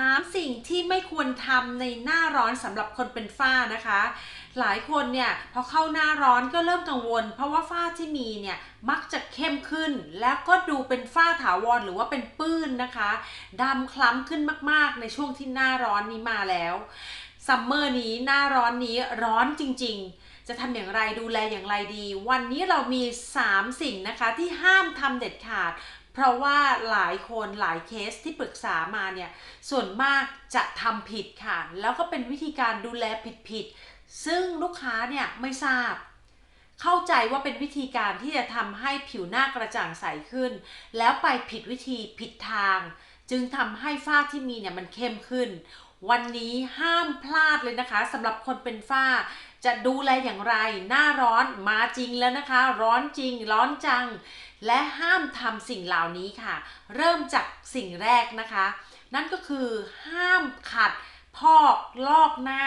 3 สิ่งที่ไม่ควรทำในหน้าร้อนสำหรับคนเป็นฝ้านะคะ หลายคนเนี่ยพอเข้าหน้าร้อนก็เริ่มกังวล เพราะว่าฝ้าที่มีเนี่ยมักจะเข้มขึ้น แล้วก็ดูเป็นฝ้าถาวรหรือว่าเป็นปื้นนะคะดำคล้ำขึ้นมากๆ ในช่วงที่หน้าร้อนนี้มาแล้วซัมเมอร์นี้หน้าร้อนนี้ร้อนจริง ๆจะทำอย่างไรดูแลอย่างไรดี วันนี้เรามี 3 สิ่งนะคะที่ห้ามทำเด็ดขาด เพราะว่าหลายคนหลายเคสที่ปรึกษามาเนี่ยส่วนมากจะทำผิดค่ะ แล้วก็เป็นวิธีการดูแลผิดๆซึ่งลูกค้าเนี่ยไม่ทราบ เข้าใจว่าเป็นวิธีการที่จะทำให้ผิวหน้ากระจ่างใสขึ้น แล้วไปผิดวิธีผิดทาง จึงทำให้ฝ้าที่มีเนี่ยมันเข้มขึ้น วันนี้ห้ามพลาดเลยนะคะสำหรับคนเป็นฝ้า จะดูแลอย่างไร หน้าร้อนมาจริงแล้วนะคะ ร้อนจริง ร้อนจัง และห้ามทำสิ่งเหล่านี้ค่ะ เริ่มจากสิ่งแรกนะคะ นั่นก็คือห้ามขัด พอกลอกหน้า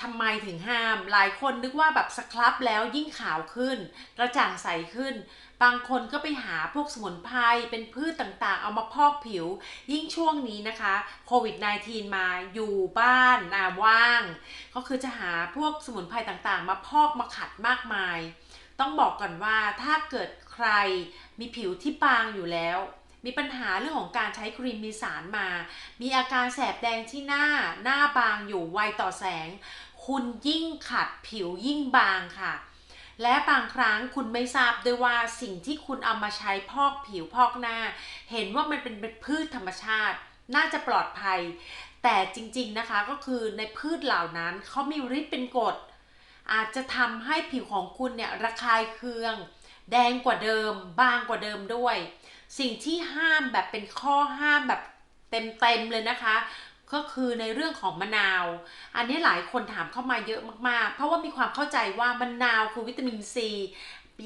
ทำไมถึงห้าม หลายคนนึกว่าแบบสครับแล้วยิ่งขาวขึ้น กระจ่างใสขึ้น บางคนก็ไปหาพวกสมุนไพรเป็นพืชต่างๆ เอามาพอกผิว ยิ่งช่วงนี้นะคะโควิด -19 มาอยู่บ้านนาว่าง ก็คือจะหาพวกสมุนไพรต่างๆ มาพอกมาขัดมากมาย ต้องบอกก่อนว่าถ้าเกิดใครมีผิวที่บางอยู่แล้ว มีปัญหาเรื่องของการใช้ครีมมีสารมา มีอาการแสบแดงที่หน้าหน้าบางอยู่ไวต่อแสง คุณยิ่งขัดผิวยิ่งบางค่ะ และบางครั้งคุณไม่ทราบด้วยว่าสิ่งที่คุณเอามาใช้พอกผิวพอกหน้า เห็นว่ามันเป็นพืชธรรมชาติ น่าจะปลอดภัย แต่จริงๆนะคะก็คือในพืชเหล่านั้นเขามีฤทธิ์เป็นกรดอาจจะทำให้ผิวของคุณเนี่ยระคายเคือง แดงกว่าเดิม บางกว่าเดิมด้วย สิ่งที่ห้ามแบบเป็นข้อห้ามแบบเต็มๆเลยนะคะ ก็คือในเรื่องของมะนาว อันนี้หลายคนถามเข้ามาเยอะมากๆ เพราะว่ามีความเข้าใจว่ามะนาวคือวิตามินซี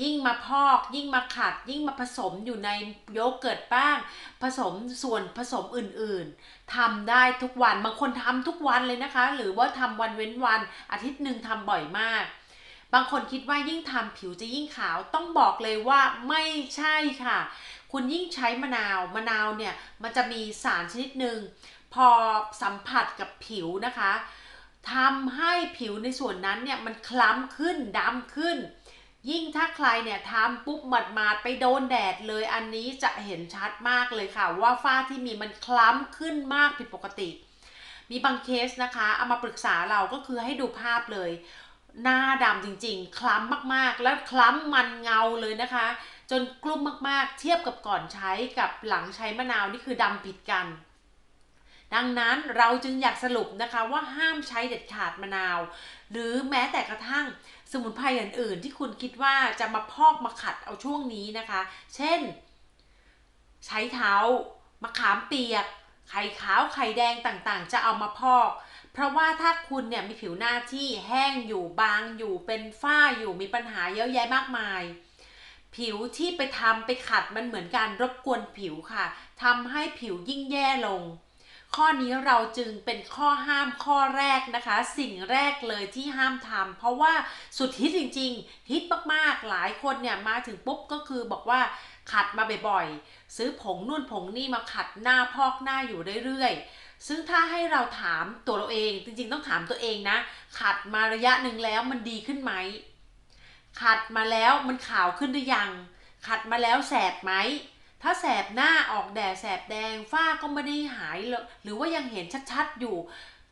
ยิ่งมาพอก ยิ่งมาขัด ยิ่งมาผสมอยู่ในโยเกิร์ตบ้าง ผสมส่วนผสมอื่นๆทำได้ทุกวันบางคนทำทุกวันเลยนะคะ หรือว่าทำวันเว้นวัน อาทิตย์หนึ่งทำบ่อยมาก บางคนคิดว่ายิ่งทำผิวจะยิ่งขาวต้องบอกเลยว่าไม่ใช่ค่ะ คุณยิ่งใช้มะนาวมะนาวเนี่ยมันจะมีสารชนิดหนึ่ง พอสัมผัสกับผิวนะคะทำให้ผิวในส่วนนั้นเนี่ยมันคล้ำขึ้นดำขึ้น ยิ่งถ้าใครเนี่ยทำปุ๊บหมาดๆไปโดนแดดเลยอันนี้จะเห็นชัดมากเลยค่ะ ว่าฝ้าที่มีมันคล้ำขึ้นมากผิดปกติ มีบางเคสนะคะเอามาปรึกษาเราก็คือให้ดูภาพเลย หน้าดำจริงๆ คล้ำมากๆ แล้วคล้ำมันเงาเลยนะคะ จนกลุ้มมากๆ เทียบกับก่อนใช้กับหลังใช้มะนาวนี่คือดำผิดกัน ดังนั้นเราจึงอยากสรุปนะคะว่าห้ามใช้เด็ดขาดมะนาว หรือแม้แต่กระทั่งสมุนไพรอื่นๆ ที่คุณคิดว่าจะมาพอกมาขัดเอาช่วงนี้นะคะ เช่น ใช้เท้ามะขามเปียก ไข่ขาวไข่แดงต่างๆ จะเอามาพอกเพราะว่าถ้าคุณเนี่ยมีผิวหน้าที่แห้งอยู่บางอยู่เป็นฝ้าอยู่มีปัญหาเยอะแยะมากมาย ผิวที่ไปทำไปขัดมันเหมือนการรบกวนผิวค่ะทำให้ผิวยิ่งแย่ลง ข้อนี้เราจึงเป็นข้อห้ามข้อแรกนะคะ สิ่งแรกเลยที่ห้ามทำเพราะว่าสุดฮิตจริง ๆ ฮิตมากๆหลายคนเนี่ยมาถึงปุ๊บก็คือบอกว่าขัดมาบ่อยๆซื้อผงนู่นผงนี่มาขัดหน้าพอกหน้าอยู่เรื่อยๆ ซึ่งถ้าให้เราถามตัวเราเองจริงๆ ต้องถามตัวเองนะ ขัดมาระยะหนึ่งแล้วมันดีขึ้นไหมขัดมาแล้วมันขาวขึ้นหรือยัง ขัดมาแล้วแสบไหม ถ้าแสบหน้าออกแดดแสบแดงฝ้าก็ไม่ได้หายหรือว่ายังเห็นชัดๆอยู่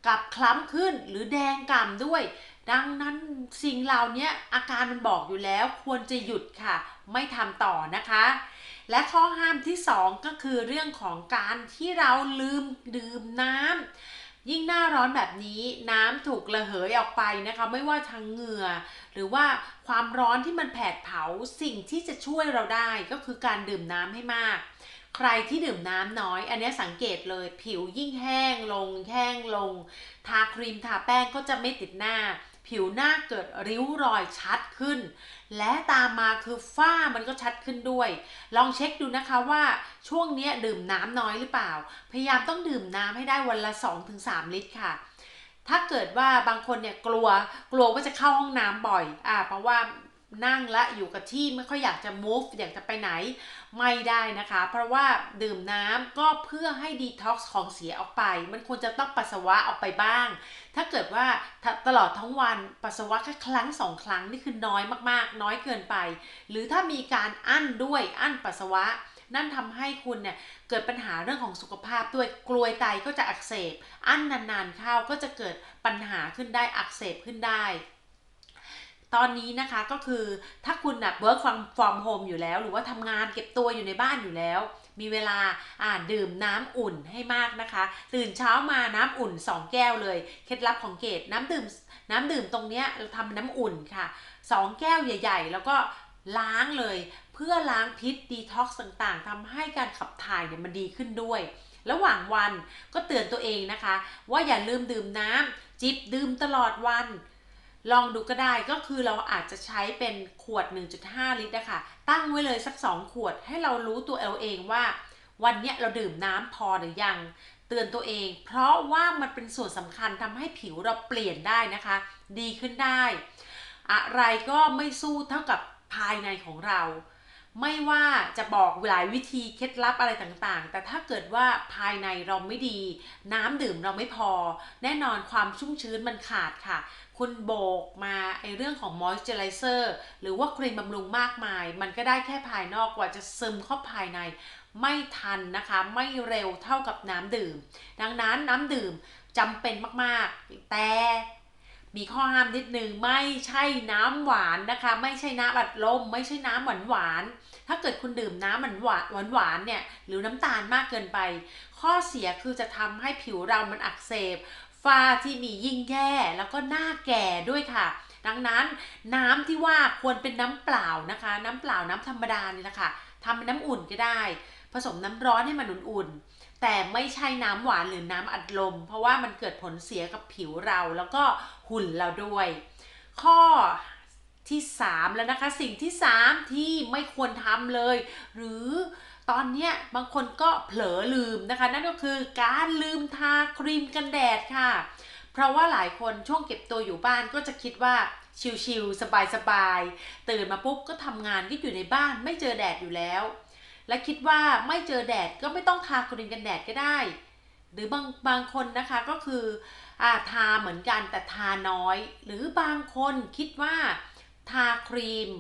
กับคล้ำขึ้นหรือแดงก่ำด้วย ดังนั้นสิ่งเหล่านี้อาการมันบอกอยู่แล้วควรจะหยุดค่ะ ไม่ทำต่อนะคะ และข้อห้ามที่ 2 ก็คือเรื่องของการที่เราลืมดื่มน้ำ ยิ่งหน้าร้อนแบบนี้น้ำถูกระเหยออกไปนะคะ ไม่ว่าทางเหงื่อ หรือว่าความร้อนที่มันแผดเผาสิ่งที่จะช่วยเราได้ก็คือการดื่มน้ำให้มาก ใครที่ดื่มน้ำน้อย อันนี้สังเกตเลยผิวยิ่งแห้งลงแห้งลง ทาครีมทาแป้งก็จะไม่ติดหน้า ผิวหน้าเกิดริ้วรอยชัดขึ้น และตามมาคือฝ้ามันก็ชัดขึ้นด้วย ลองเช็คดูนะคะว่าช่วงนี้ดื่มน้ำน้อยหรือเปล่า พยายามต้องดื่มน้ำให้ได้วันละ 2-3 ลิตรค่ะถ้าเกิดว่าบางคนเนี่ยกลัวกลัวว่าจะเข้าห้องน้ำบ่อย อ่า เพราะว่า นั่งและอยู่กับที่ไม่ค่อยอยากจะ move อยากจะไปไหนไม่ได้นะคะ เพราะว่าดื่มน้ำก็เพื่อให้ detox ของเสียออกไป มันควรจะต้องปัสสาวะออกไปบ้าง ถ้าเกิดว่าตลอดทั้งวันปัสสาวะแค่ครั้งสองครั้งนี่คือน้อยมากๆ น้อยเกินไป หรือถ้ามีการอั้นด้วยอั้นปัสสาวะนั่นทำให้คุณเนี่ยเกิดปัญหาเรื่องของสุขภาพด้วยกลวยไตก็จะอักเสบ อั้นนานๆเข้าก็จะเกิดปัญหาขึ้นได้อักเสบขึ้นได้ ตอนนี้นะคะก็คือถ้าคุณแบบ work from from home อยู่แล้ว หรือว่าทำงานเก็บตัวอยู่ในบ้านอยู่แล้ว มีเวลาอ่าดื่มน้ำอุ่นให้มากนะคะ ตื่นเช้ามาน้ำอุ่น 2 แก้วเลย เคล็ดลับของเกดน้ำดื่มน้ำดื่มตรงเนี้ยเราทำน้ำอุ่นค่ะ 2 แก้วใหญ่ ๆ แล้วก็ล้างเลย เพื่อล้างพิษดีท็อกซ์ต่างๆทำให้การขับถ่ายเนี่ยมันดีขึ้นด้วยระหว่างวันก็เตือนตัวเองนะคะ ว่าอย่าลืมดื่มน้ำจิบดื่มตลอดวัน ลองดูก็ได้ก็คือเราอาจจะใช้เป็นขวด 1.5 ลิตรนะคะตั้งไว้เลยสัก 2 ขวดให้เรารู้ตัวเราเองว่า วันนี้เราดื่มน้ำพอหรือยัง เตือนตัวเอง เพราะว่ามันเป็นส่วนสำคัญทำให้ผิวเราเปลี่ยนได้นะคะ ดีขึ้นได้ อะไรก็ไม่สู้เท่ากับภายในของเรา ไม่ว่าจะบอกหลายวิธีเคล็ดลับอะไรต่างๆ แต่ถ้าเกิดว่าภายในเราไม่ดี น้ำดื่มเราไม่พอ แน่นอนความชุ่มชื้นมันขาดค่ะ คุณโบกมาไอเรื่องของมอยส์เจอไรเซอร์หรือว่าครีมบำรุงมากมาย มันก็ได้แค่ภายนอกกว่าจะซึมเข้าภายในไม่ทันนะคะ ไม่เร็วเท่ากับน้ำดื่ม ดังนั้นน้ำดื่มจำเป็นมากๆ แต่มีข้อห้ามนิดนึงไม่ใช่น้ำหวานนะคะ ไม่ใช่น้ำอัดลม ไม่ใช่น้ำหวานหวานๆถ้าเกิดคุณดื่มน้ำมันหวานหวานหวานๆเนี่ยหรือน้ำตาลมากเกินไป ข้อเสียคือจะทำให้ผิวเรามันอักเสบ ฝ้าที่มียิ่งแย่แล้วก็หน้าแก่ด้วยค่ะ ดังนั้นน้ำที่ว่าควรเป็นน้ำเปล่านะคะ น้ำเปล่าน้ำธรรมดานี่แหละค่ะทำเป็นน้ำอุ่นก็ได้ ผสมน้ำร้อนให้มันอุ่นๆแต่ไม่ใช่น้ำหวานหรือน้ำอัดลม เพราะว่ามันเกิดผลเสียกับผิวเราแล้วก็หุ่นเราด้วย ข้อที่ 3 แล้วนะคะ สิ่งที่ 3 ที่ไม่ควรทำเลย หรือ ตอนนี้บางคนก็เผลอลืมนะคะ นั่นก็คือการลืมทาครีมกันแดดค่ะ เพราะว่าหลายคนช่วงเก็บตัวอยู่บ้านก็จะคิดว่าชิลๆสบายๆตื่นมาปุ๊บก็ทำงานก็อยู่ในบ้านไม่เจอแดดอยู่แล้ว และคิดว่าไม่เจอแดดก็ไม่ต้องทาครีมกันแดดก็ได้ หรือบางบางคนนะคะก็คืออ่าทาเหมือนกันแต่ทาน้อย หรือบางคนคิดว่าทาครีม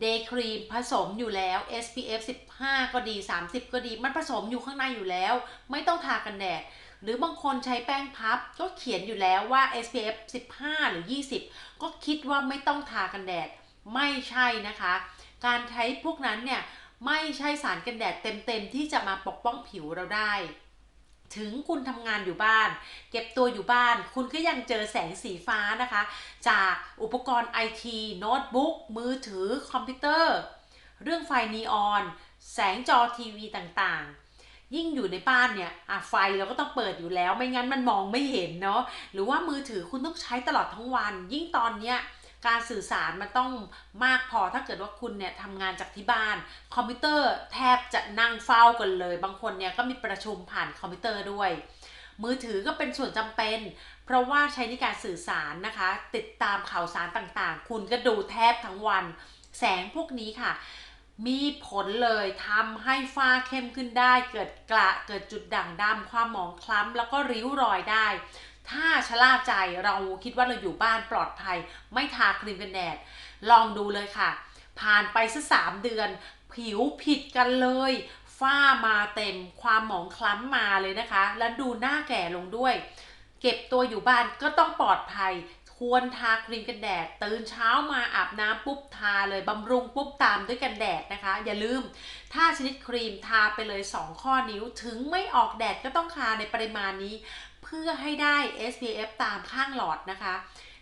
เดย์ครีมผสมอยู่แล้ว SPF 15 ก็ดี 30 ก็ดี มันผสมอยู่ข้างในอยู่แล้ว ไม่ต้องทากันแดด หรือบางคนใช้แป้งพับ ก็เขียนอยู่แล้วว่า SPF 15 หรือ 20 ก็คิดว่าไม่ต้องทากันแดด ไม่ใช่นะคะ การใช้พวกนั้นเนี่ย ไม่ใช่สารกันแดดเต็มๆ ที่จะมาปกป้องผิวเราได้ ถึงคุณทำงานอยู่บ้าน เก็บตัวอยู่บ้าน คุณก็ยังเจอแสงสีฟ้านะคะ จากอุปกรณ์ไอทีโน้ตบุ๊กมือถือคอมพิวเตอร์ เรื่องไฟนีออน แสงจอทีวีต่างๆ ยิ่งอยู่ในบ้านเนี่ยไฟเราก็ต้องเปิดอยู่แล้ว ไม่งั้นมันมองไม่เห็นเนาะหรือว่ามือถือคุณต้องใช้ตลอดทั้งวัน ยิ่งตอนเนี้ย การสื่อสารมันต้องมากพอถ้าเกิดว่าคุณเนี่ยทำงานจากที่บ้าน คอมพิวเตอร์แทบจะนั่งเฝ้ากันเลย บางคนเนี่ยก็มีประชุมผ่านคอมพิวเตอร์ด้วย มือถือก็เป็นส่วนจำเป็น เพราะว่าใช้ในการสื่อสารนะคะ ติดตามข่าวสารต่างๆ คุณก็ดูแทบทั้งวัน แสงพวกนี้ค่ะ มีผลเลยทำให้ฝ้าเข้มขึ้นได้ เกิดกระเกิดจุดด่างดำความหมองคล้ำแล้วก็ริ้วรอยได้ ถ้าชะล่าใจเราคิดว่าเราอยู่บ้านปลอดภัย ไม่ทาครีมกันแดด ลองดูเลยค่ะ ผ่านไปสักสามเดือน ผิวผิดกันเลย ฝ้ามาเต็มความหมองคล้ำมาเลยนะคะ และดูหน้าแก่ลงด้วย เก็บตัวอยู่บ้านก็ต้องปลอดภัยควรทาครีมกันแดด ตื่นเช้ามาอาบน้ำปุ๊บทาเลยบำรุงปุ๊บตามด้วยกันแดดนะคะ อย่าลืม ถ้าชนิดครีมทาไปเลย 2 ข้อนิ้วถึงไม่ออกแดดก็ต้องทาในปริมาณนี้ พื่อให้ได้ SPF ตามข้างหลอดนะคะ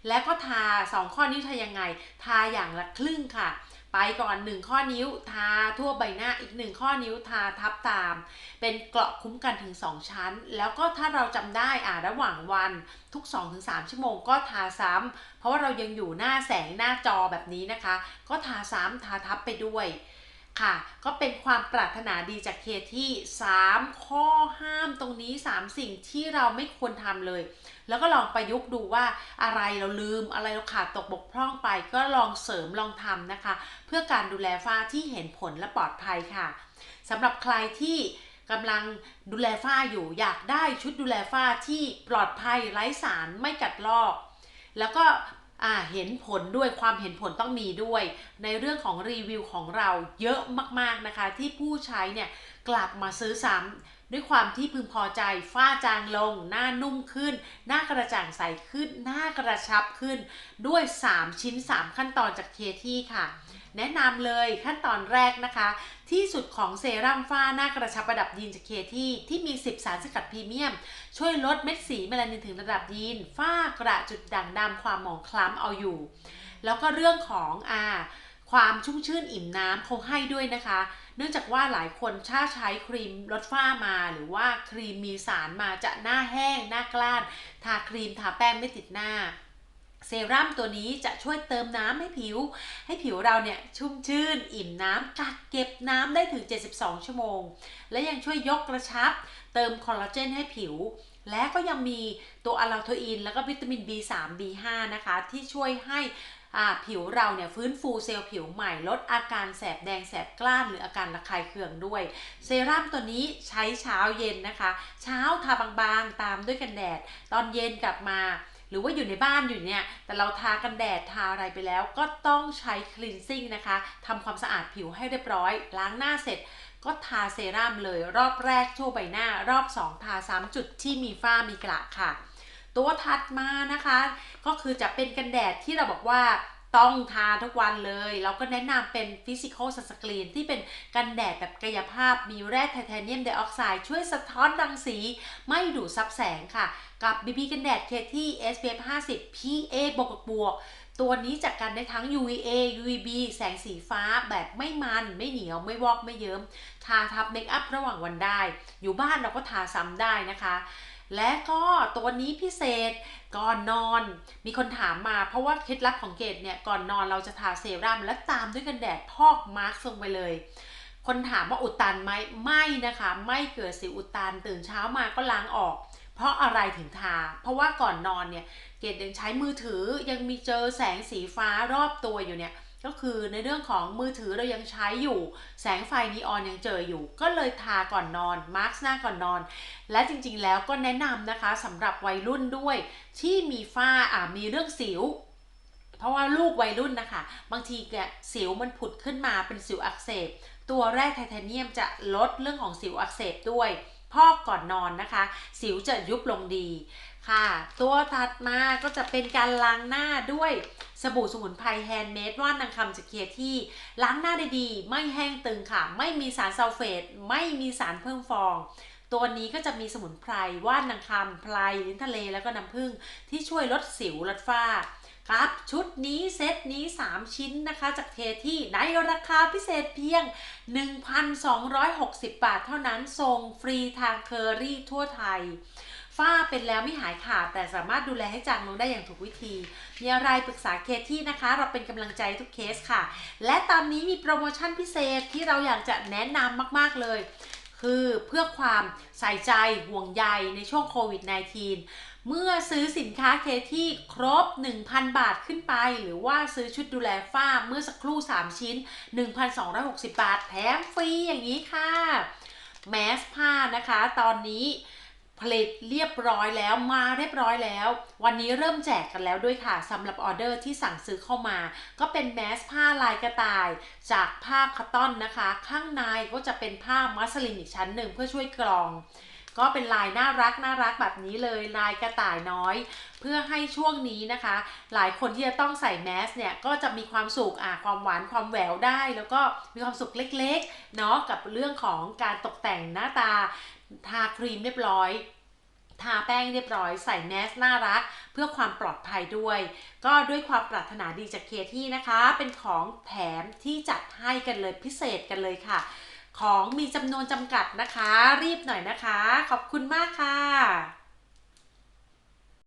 แล้วก็ทา 2 ข้อนิ้วทายังไง ทาอย่างละครึ่งค่ะ ไปก่อน 1 ข้อนิ้ว ทาทั่วใบหน้าอีก 1 ข้อนิ้วทาทับตาม เป็นเกราะคุ้มกันถึง 2 ชั้น แล้วก็ถ้าเราจำได้อ่าระหว่างวันทุก 2-3 ชั่วโมงก็ทาซ้ำเพราะว่าเรายังอยู่หน้าแสงหน้าจอแบบนี้นะคะ ก็ทาซ้ำทาทับไปด้วย ค่ะ ก็เป็นความปรารถนาดีจากเคที่ 3 ข้อห้ามตรงนี้ 3 สิ่งที่เราไม่ควรทำเลย แล้วก็ลองประยุกต์ดูว่าอะไรเราลืมอะไรเราขาดตกบกพร่องไป ก็ลองเสริมลองทำนะคะ เพื่อการดูแลฝ้าที่เห็นผลและปลอดภัยค่ะสำหรับใครที่กำลังดูแลฝ้าอยู่อยากได้ชุดดูแลฝ้าที่ปลอดภัยไร้สารไม่กัดลอก แล้วก็ เห็นผลด้วยความเห็นผลต้องมีด้วย ในเรื่องของรีวิวของเราเยอะมากๆนะคะ ที่ผู้ใช้เนี่ยกลับมาซื้อซ้ำด้วยความที่พึงพอใจฝ้าจางลง หน้านุ่มขึ้น หน้ากระจ่างใสขึ้น หน้ากระชับขึ้น ด้วย 3 ชิ้น 3 ขั้นตอนจากเคที่ค่ะ แนะนำเลยขั้นตอนแรกนะคะ ที่สุดของเซรั่มฝ้าหน้ากระชับระดับยีนจากเคที่ที่มี 10 สารสกัดพรีเมียม ช่วยลดเม็ดสีเมลานินถึงระดับยีนฝ้ากระจุดด่างดำความหมองคล้ำเอาอยู่ แล้วก็เรื่องของอ่าความชุ่มชื่นอิ่มน้ำเขาให้ด้วยนะคะ เนื่องจากว่าหลายคนถ้าใช้ครีมลดฝ้ามา หรือว่าครีมมีสารมาจะหน้าแห้งหน้ากล้าน ทาครีมทาแป้งไม่ติดหน้า เซรั่มตัวนี้จะช่วยเติมน้ำให้ผิว ให้ผิวเราเนี่ยชุ่มชื่น อิ่มน้ำกักเก็บน้ำได้ถึง 72 ชั่วโมง และยังช่วยยกกระชับ เติมคอลลาเจนให้ผิว และก็ยังมีตัวอะลาโทอิน แล้วก็วิตามิน B3 B5 นะคะ ที่ช่วยให้อ่าผิวเราเนี่ยฟื้นฟูเซลล์ผิวใหม่ลดอาการแสบแดงแสบกล้านหรืออาการระคายเคืองด้วย เซรั่มตัวนี้ใช้เช้าเย็นนะคะ เช้าทาบางๆตามด้วยกันแดด ตอนเย็นกลับมา หรือว่าอยู่ในบ้านอยู่เนี่ยแต่เราทากันแดดทาอะไรไปแล้วก็ต้องใช้คลีนซิ่งนะคะทำความสะอาดผิวให้เรียบร้อย ล้างหน้าเสร็จก็ทาเซรั่มเลยรอบแรกทั่วใบหน้ารอบ 2 ทาซ้ำจุดที่มีฝ้ามีกระค่ะ ตัวถัดมานะคะ ก็คือจะเป็นกันแดดที่เราบอกว่า ต้องทาทุกวันเลย เราก็แนะนำเป็น Physical Sunscreen ที่เป็นกันแดดแบบกายภาพ มีแร่ไทเทเนียมไดออกไซด์ช่วยสะท้อนรังสี ไม่ดูดซับแสงค่ะ กับ BB กันแดดเคที่ SPF 50 PA บวกบวกตัวนี้จัดการได้ทั้ง UVA UVB แสงสีฟ้าแบบไม่มันไม่เหนียวไม่วอกไม่เยิ้ม ทาทับเมคอัพระหว่างวันได้ อยู่บ้านเราก็ทาซ้ำได้นะคะ และก็ตัวนี้พิเศษก่อนนอน มีคนถามมาเพราะว่าเคล็ดลับของเกดเนี่ยก่อนนอนเราจะทาเซรั่มและตามด้วยกันแดดพอกมาร์กลงไปเลยคนถามว่าอุดตันไหมไม่นะคะ ไม่เกิดสิวอุดตันตื่นเช้ามาก็ล้างออก เพราะอะไรถึงทา เพราะว่าก่อนนอนเนี่ยเกดยังใช้มือถือยังมีเจอแสงสีฟ้ารอบตัวอยู่เนี่ย ก็คือในเรื่องของมือถือเรายังใช้อยู่ แสงไฟนีออนยังเจออยู่ ก็เลยทาก่อนนอนมาร์กหน้าก่อนนอน และจริงๆแล้วก็แนะนำนะคะสำหรับวัยรุ่นด้วย ที่มีฝ้าอ่ามีเรื่องสิว เพราะว่าลูกวัยรุ่นนะคะ บางทีแกสิวมันผุดขึ้นมาเป็นสิวอักเสบ ตัวแร่ไทเทเนียมจะลดเรื่องของสิวอักเสบด้วย พอกก่อนนอนนะคะ สิวจะยุบลงดีค่ะ ตัวถัดมาก็จะเป็นการล้างหน้าด้วยสบู่สมุนไพรแฮนด์เมดว่านนางคำจากเคียที่ล้างหน้าได้ดี ไม่แห้งตึงค่ะ ไม่มีสารซัลเฟต ไม่มีสารเพิ่มฟอง ตัวนี้ก็จะมีสมุนไพรว่านนางคำไพรลิ้นทะเลแล้วก็น้ำผึ้งที่ช่วยลดสิวลดฝ้า ครับ ชุดนี้เซตนี้ 3 ชิ้นนะคะ จากเทที่ในราคาพิเศษเพียง 1,260 บาทเท่านั้นส่งฟรีทางเคอรี่ทั่วไทย ฝ้าเป็นแล้วไม่หายขาด แต่สามารถดูแลให้จางลงได้อย่างถูกวิธี มีอะไรปรึกษาเคที่นะคะ เราเป็นกำลังใจทุกเคสค่ะ และตอนนี้มีโปรโมชั่นพิเศษที่เราอยากจะแนะนำมากๆเลย คือเพื่อความใส่ใจห่วงใยในช่วงโควิด -19 เมื่อซื้อสินค้าเคที่ครบ 1,000 บาทขึ้นไป หรือว่าซื้อชุดดูแลฝ้าเมื่อสักครู่ 3 ชิ้น 1,260 บาทแถมฟรีอย่างนี้ค่ะแมสผ้านะคะ ตอนนี้ผลิตเรียบร้อยแล้วมาเรียบร้อยแล้ว วันนี้เริ่มแจกกันแล้วด้วยค่ะสำหรับออเดอร์ที่สั่งซื้อเข้ามา ก็เป็นแมสผ้าลายกระต่าย จากผ้าคอตตอนนะคะ ข้างในก็จะเป็นผ้ามัสลินอีกชั้นหนึ่งเพื่อช่วยกรอง ก็เป็นลายน่ารักน่ารักแบบนี้เลยลายกระต่ายน้อย เพื่อให้ช่วงนี้นะคะ หลายคนที่จะต้องใส่แมสเนี่ยก็จะมีความสุขอะความหวานความแหววได้ แล้วก็มีความสุขเล็กๆเนาะกับเรื่องของการตกแต่งหน้าตาทาครีมเรียบร้อยทาแป้งเรียบร้อยใส่แมสน่ารัก เพื่อความปลอดภัยด้วย ก็ด้วยความปรารถนาดีจากเคที่นะคะ เป็นของแถมที่จัดให้กันเลยพิเศษกันเลยค่ะ ของมีจำนวนจำกัดนะคะ รีบหน่อยนะคะ ขอบคุณมากค่ะ